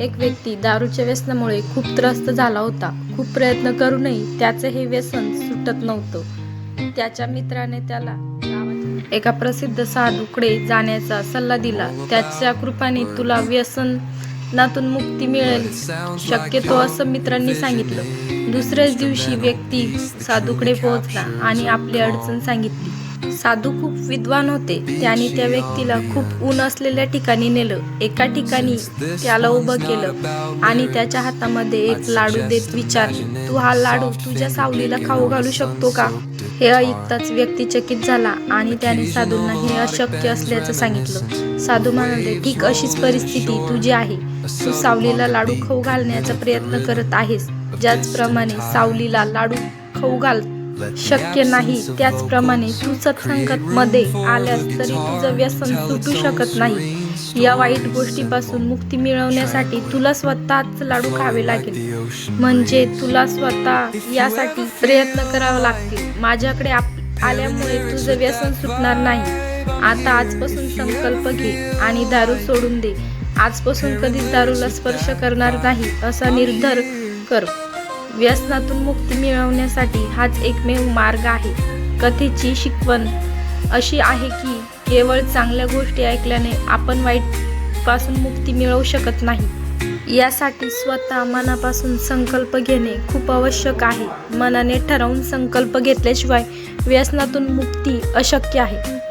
एक व्यक्ती दारूच्या व्यसनामुळे खूप त्रस्त झाला होता. खूप प्रयत्न करूनही त्याचं हे व्यसन सुटत नव्हतं. त्याच्या मित्राने त्याला एका प्रसिद्ध साधूकडे जाण्याचा सल्ला दिला. त्याच्या कृपाने तुला व्यसनातून मुक्ती मिळेल. शक्यतो असं मित्रांनी सांगितलं. दुसऱ्याच दिवशी व्यक्ती साधूकडे पोहोचला आणि आपली अडचण सांगितली. साधू खूप विद्वान होते. त्याने त्या व्यक्तीला खूप ऊन असलेल्या ठिकाणी नेलं. एका ठिकाणी त्याला उभं केलं आणि त्याच्या हातामध्ये एक लाडू देत विचारले तू हा लाडू तुझ्या सावलीला खाऊ घालू शकतो का? हे ऐकताच व्यक्ती चकित झाला आणि त्याने साधूंना हे अशक्य असल्याचं सांगितलं. साधू म्हणाले ठीक अशीच परिस्थिती तुझी आहे. तू सावलीला लाडू खाऊ घालण्याचा प्रयत्न करत आहेस. ज्याचप्रमाणे सावलीला लाडू खाऊ घाल शक्य नाही त्याचप्रमाणे तू सत्संगत मध्ये आल्यास तरी तुझं व्यसन सुटू शकत नाही. या वाईट गोष्टीपासून मुक्ती मिळवण्यासाठी तुला स्वतःच लाडू खावे लागेल. म्हणजे तुला स्वतः यासाठी प्रयत्न करावा लागतील. माझ्याकडे आप- आल्यामुळे तुझं व्यसन सुटणार नाही. आता आजपासून संकल्प घे आणि दारू सोडून दे. आजपासून कधीच दारूला स्पर्श करणार नाही असा निर्धार कर. व्यसनातून मुक्ती मिळवण्यासाठी हाच एकमेव मार्ग आहे. कथेची शिकवण अशी आहे की केवळ चांगल्या गोष्टी ऐकल्याने आपण वाईटपासून मुक्ती मिळवू शकत नाही. यासाठी स्वतः मनापासून संकल्प घेणे खूप आवश्यक आहे. मनाने ठरवून संकल्प घेतल्याशिवाय व्यसनातून मुक्ती अशक्य आहे.